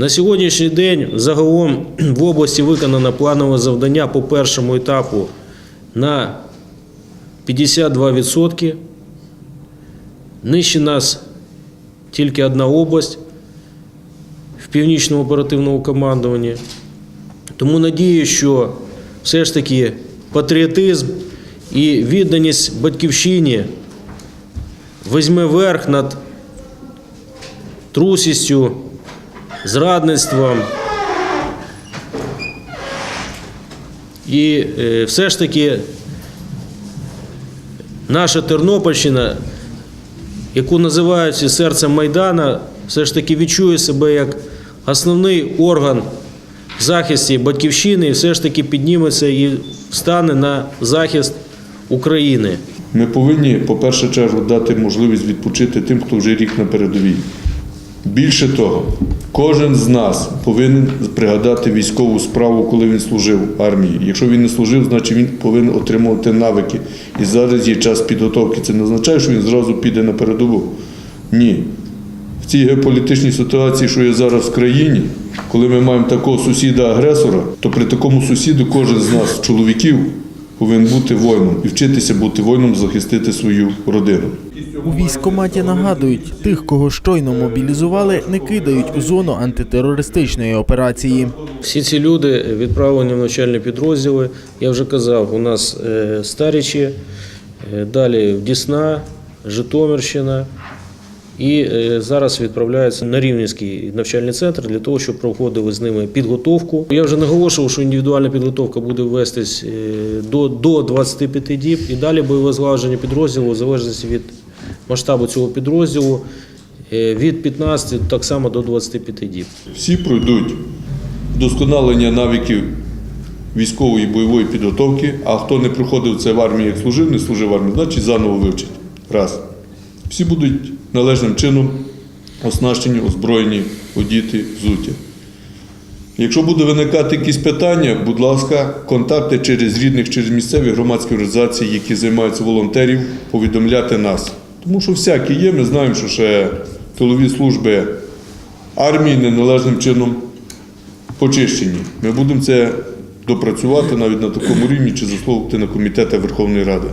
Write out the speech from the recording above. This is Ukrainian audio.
На сьогоднішній день загалом в області виконано планове завдання по першому етапу на 52%. Нижче нас тільки одна область в північному оперативному командуванні. Тому надію, що все ж таки патріотизм і відданість батьківщині візьме верх над трусістю, зрадництвом. І е, все ж таки наша Тернопільщина, яку називають серцем Майдана, все ж таки відчує себе як основний орган захисті батьківщини і все ж таки підніметься і встане на захист України. Ми повинні, по першу чергу, дати можливість відпочити тим, хто вже рік на передовій. Більше того, кожен з нас повинен пригадати військову справу, коли він служив в армії. Якщо він не служив, значить він повинен отримувати навики. І зараз є час підготовки. Це не означає, що він зразу піде на передову. Ні. В цій геополітичній ситуації, що є зараз в країні, коли ми маємо такого сусіда-агресора, то при такому сусіду кожен з нас, чоловіків, повинен бути воїном і вчитися бути воїном, захистити свою родину. У військкоматі нагадують, тих, кого щойно мобілізували, не кидають у зону антитерористичної операції. Всі ці люди відправлені в навчальні підрозділи. Я вже казав, у нас е, Старічі, е, далі Дісна, Житомирщина. І е, зараз відправляються на Рівненський навчальний центр для того, щоб проходили з ними підготовку. Я вже наголошував, що індивідуальна підготовка буде вестись е, до, до 25 діб, і далі бойове злагодження підрозділу в залежності від масштабу цього підрозділу е, від 15 так само до 25 діб. Всі пройдуть вдосконалення навиків військової бойової підготовки, а хто не проходив це в армії, як служив, не служив в армії, значить заново вивчить. Раз. Всі будуть належним чином оснащені, озброєні, одіти, взуті. Якщо буде виникати якісь питання, будь ласка, контакти через рідних, через місцеві громадські організації, які займаються волонтерів, повідомляти нас. Тому що всякі є, ми знаємо, що ще тилові служби армії неналежним чином почищені. Ми будемо це допрацювати навіть на такому рівні чи заслухати на комітети Верховної Ради.